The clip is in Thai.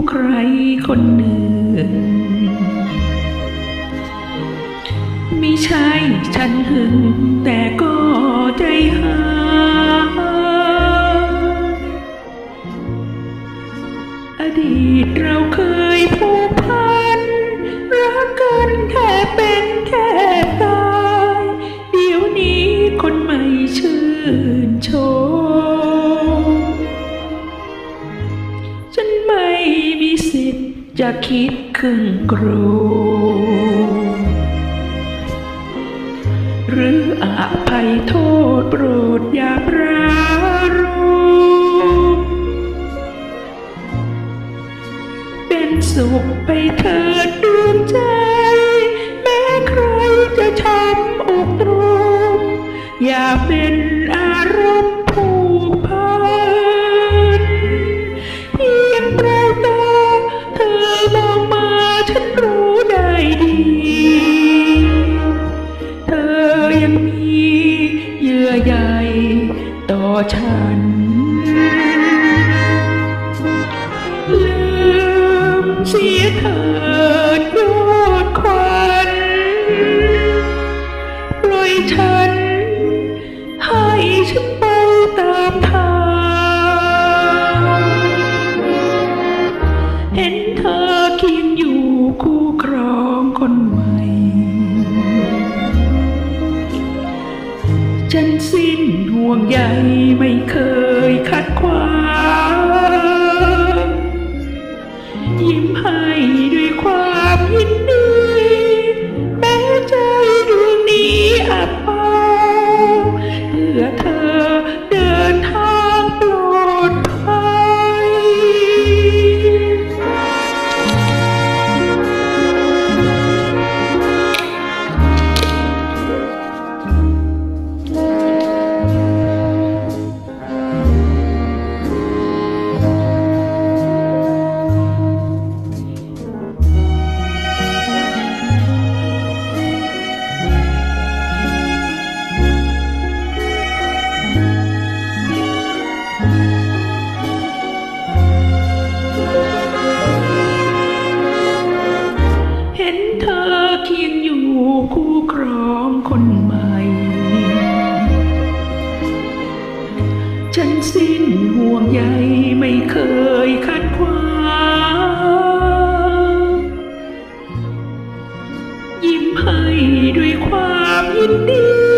้ใครคนหนึ่งไม่ใช่ฉันหึง แต่ก็ใจหา อดีตเราเคยผูกพันรักกันแค่เป็นแค่ จะคิดครึ่งโกรธหรืออภัยโทษโปรดอย่าปรารมเป็นสุขไปเถิดดวงใจ แม้ใครจะช้ำอกตรมอย่าเป็น ฉัน ลืมเสียเถิดยอดควันป ฉันสิ้นห่วงใยไม่เคย สิ้นห่วงใยไม่เคยขัดขวางยิ้มให้ด้วยความยินดี